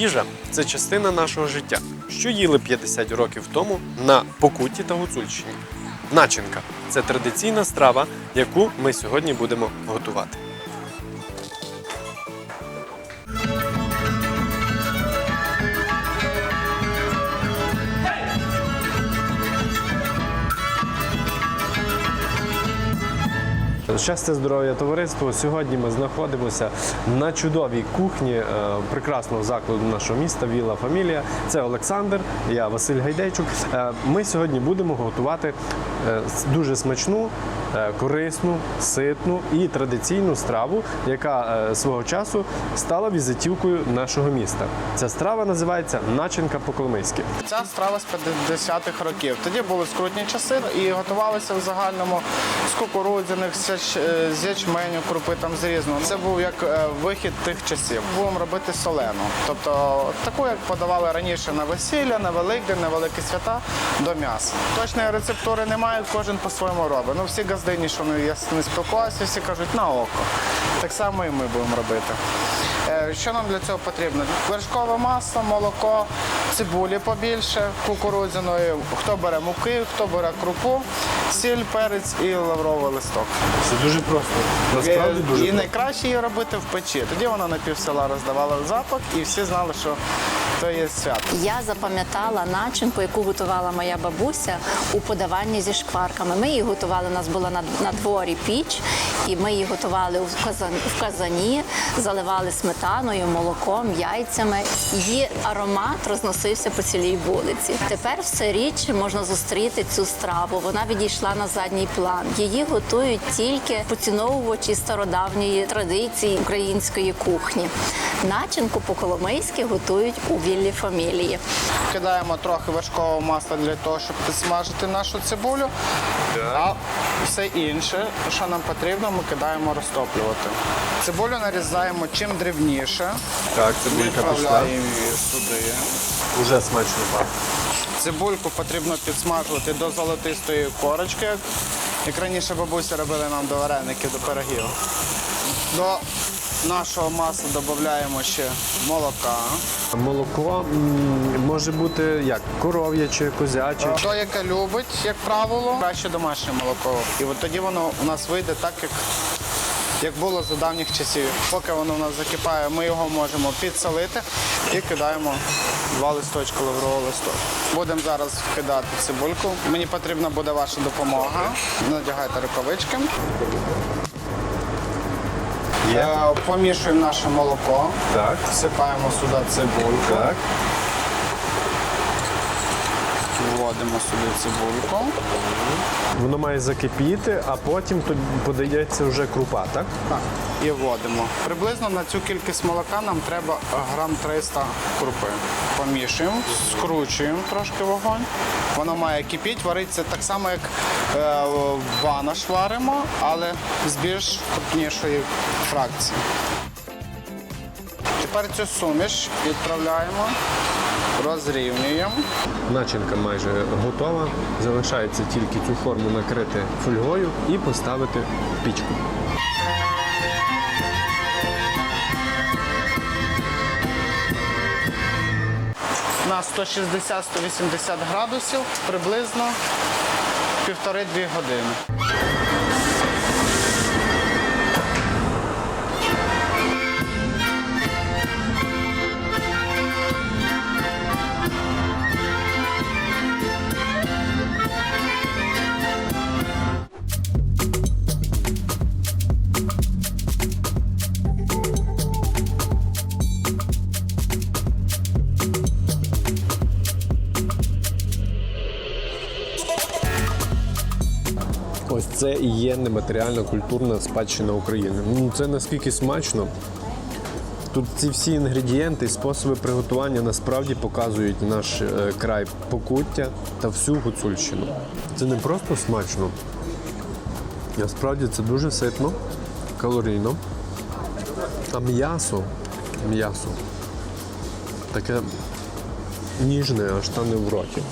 їжа це частина нашого життя, що їли 50 років тому на Покуті та Гуцульщині. Начинка це традиційна страва, яку ми сьогодні будемо готувати. Щастя, здоров'я, товариство. Сьогодні ми знаходимося на чудовій кухні е, прекрасного закладу нашого міста Віла Фамілія. Це Олександр, я Василь Гайдейчук. Е, Ми сьогодні будемо готувати е, дуже смачну, корисну, ситну і традиційну страву, яка е, свого часу стала візитівкою нашого міста. Ця страва називається начинка по-коломийськи. Ця страва з 50-х років. Тоді були скрутні часи і готувалися в загальному з кукурудзяних, з е, ячменю, крупи там з різного. Це був як е, вихід тих часів. Будемо робити солену. Тобто таку, як подавали раніше на весілля, на Великдень, на великі свята до м'яса. Точної рецептури немає, кожен по-своєму робить. Ну всі газдині, що ну, я з ними спілкувався, всі кажуть на око. Так само і ми будемо робити. Е, Що нам для цього потрібно? Вершкове масло, молоко, цибулі побільше, кукурудзяної. Хто бере муки, хто бере крупу, сіль, перець і лавровий листок. Це дуже просто. Насправді Е, дуже і просто. найкраще її робити в печі. Тоді вона на пів села роздавала запах, і всі знали, що то є свято. Я запам'ятала начинку, яку готувала моя бабуся у подаванні зі шкварками. Ми її готували, у нас була на, на дворі піч, і ми її готували в казані, в казані, заливали сметаною, молоком, яйцями. Її аромат розносився по цілій вулиці. Тепер все річ можна зустріти цю страву. Вона відійшла на задній план. Її готують тільки поціновувачі стародавньої традиції української кухні. Начинку по-коломийськи готують у віллі фамілії. Кидаємо трохи вершкового масла для того, щоб підсмажити нашу цибулю. А все інше, що нам потрібно, ми кидаємо розтоплювати. Цибулю нарізаємо чим дрібніше. Так, цибулька пішла. Відправляємо її сюди. Уже смачно пахне. Цибульку потрібно підсмажувати до золотистої корочки, як, як раніше бабуся робили нам до вареників, до пирогів. До нашого масла додаємо ще молока. Молоко м, може бути як коров'яче, козяче. Хто яке любить, як правило, краще домашнє молоко. І от тоді воно у нас вийде так, як, як було за давніх часів. Поки воно у нас закипає, ми його можемо підсолити і кидаємо два листочки лаврового листу. Будемо зараз вкидати цибульку. Мені потрібна буде ваша допомога. Надягайте рукавички. Е, Помішуємо наше молоко. Так. Всипаємо сюди цибульку. Так. Вводимо сюди цибульку. Воно має закипіти, а потім тут подається вже крупа, так? Так, і вводимо. Приблизно на цю кількість молока нам треба грам 300 крупи. Помішуємо, скручуємо трошки вогонь. Воно має кипіти, вариться так само, як е, ванаш варимо, але з більш крупнішої фракції. Тепер цю суміш відправляємо, розрівнюємо. Начинка майже готова. Залишається тільки цю форму накрити фольгою і поставити в пічку. на 160-180 градусів приблизно півтори-дві години. Це і є нематеріальна культурна спадщина України. Ну, Це наскільки смачно. Тут ці всі інгредієнти і способи приготування насправді показують наш е, край покуття та всю гуцульщину. Це не просто смачно. Насправді це дуже ситно, калорійно. А м'ясо, м'ясо таке ніжне, аж тане в роті.